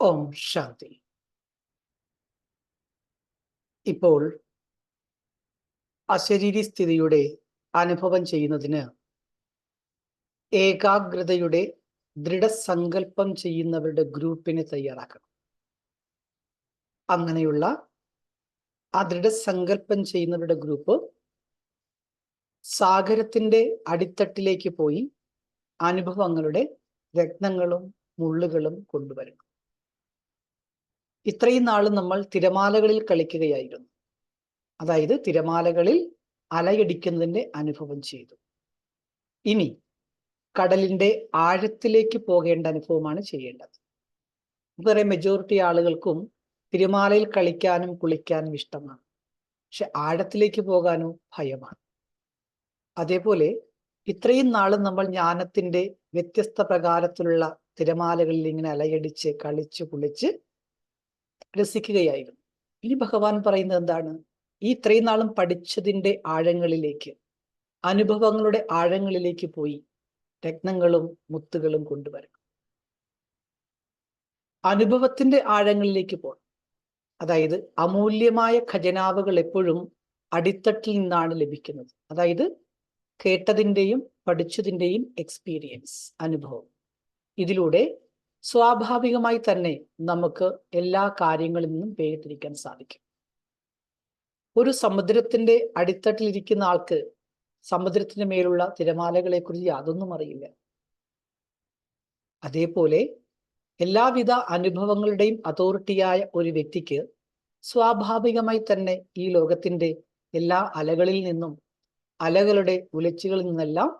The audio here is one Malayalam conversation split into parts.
ഓം ശാന്തി. ഇപ്പോൾ അശരീരി സ്ഥിതിയുടെ അനുഭവം ചെയ്യുന്നതിന് ഏകാഗ്രതയുടെ ദൃഢസങ്കല്പം ചെയ്യുന്നവരുടെ ഗ്രൂപ്പിനെ തയ്യാറാക്കണം. അങ്ങനെയുള്ള ആ ദൃഢസങ്കല്പം ചെയ്യുന്നവരുടെ ഗ്രൂപ്പ് സാഗരത്തിന്റെ അടിത്തട്ടിലേക്ക് പോയി അനുഭവങ്ങളുടെ രത്നങ്ങളും മുള്ളുകളും കൊണ്ടുവരണം. ഇത്രയും നാൾ നമ്മൾ തിരമാലകളിൽ കളിക്കുകയായിരുന്നു. അതായത് തിരമാലകളിൽ അലയടിക്കുന്നതിന്റെ അനുഭവം ചെയ്തു. ഇനി കടലിന്റെ ആഴത്തിലേക്ക് പോകേണ്ട അനുഭവമാണ് ചെയ്യേണ്ടത്. വേറെ മെജോറിറ്റി ആളുകൾക്കും തിരമാലയിൽ കളിക്കാനും കുളിക്കാനും ഇഷ്ടമാണ്. പക്ഷെ ആഴത്തിലേക്ക് പോകാനോ ഭയമാണ്. അതേപോലെ ഇത്രയും നാളും നമ്മൾ ജ്ഞാനത്തിന്റെ വ്യത്യസ്ത പ്രകാരത്തിലുള്ള തിരമാലകളിൽ ഇങ്ങനെ അലയടിച്ച് കളിച്ച് കുളിച്ച് രസിക്കുകയായിരുന്നു. ഇനി ഭഗവാൻ പറയുന്നത് എന്താണ്? ഈ ഇത്രയും നാളും പഠിച്ചതിന്റെ ആഴങ്ങളിലേക്ക് അനുഭവങ്ങളുടെ ആഴങ്ങളിലേക്ക് പോയി രത്നങ്ങളും മുത്തുകളും കൊണ്ടുവരണം. അനുഭവത്തിന്റെ ആഴങ്ങളിലേക്ക് പോകണം അതായത് അമൂല്യമായ ഖജനാവുകൾ എപ്പോഴും അടിത്തട്ടിൽ നിന്നാണ് ലഭിക്കുന്നത്. അതായത് കേട്ടതിന്റെയും പഠിച്ചതിന്റെയും എക്സ്പീരിയൻസ് അനുഭവം. ഇതിലൂടെ സ്വാഭാവികമായി തന്നെ നമുക്ക് എല്ലാ കാര്യങ്ങളിൽ നിന്നും വേർതിരിക്കാൻ സാധിക്കും. ഒരു സമുദ്രത്തിന്റെ അടിത്തട്ടിലിരിക്കുന്ന ആൾക്ക് സമുദ്രത്തിന് മേലുള്ള തിരമാലകളെ കുറിച്ച് യാതൊന്നും അറിയില്ല. അതേപോലെ എല്ലാവിധ അനുഭവങ്ങളുടെയും അതോറിറ്റിയായ ഒരു വ്യക്തിക്ക് സ്വാഭാവികമായി തന്നെ ഈ ലോകത്തിന്റെ എല്ലാ അലകളിൽ നിന്നും അലകളുടെ ഉലച്ചുകളിൽ നിന്നെല്ലാം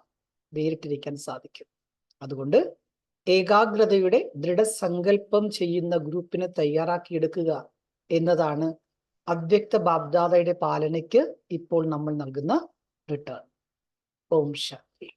വേറിട്ടിരിക്കാൻ സാധിക്കും. അതുകൊണ്ട് ഏകാഗ്രതയുടെ ദൃഢസങ്കല്പം ചെയ്യുന്ന ഗ്രൂപ്പിനെ തയ്യാറാക്കിയെടുക്കുക എന്നതാണ് അവ്യക്ത ബാബ്ദാദയുടെ പാലനയ്ക്ക് ഇപ്പോൾ നമ്മൾ നൽകുന്ന റിട്ടേൺ ഓം ശാന്തി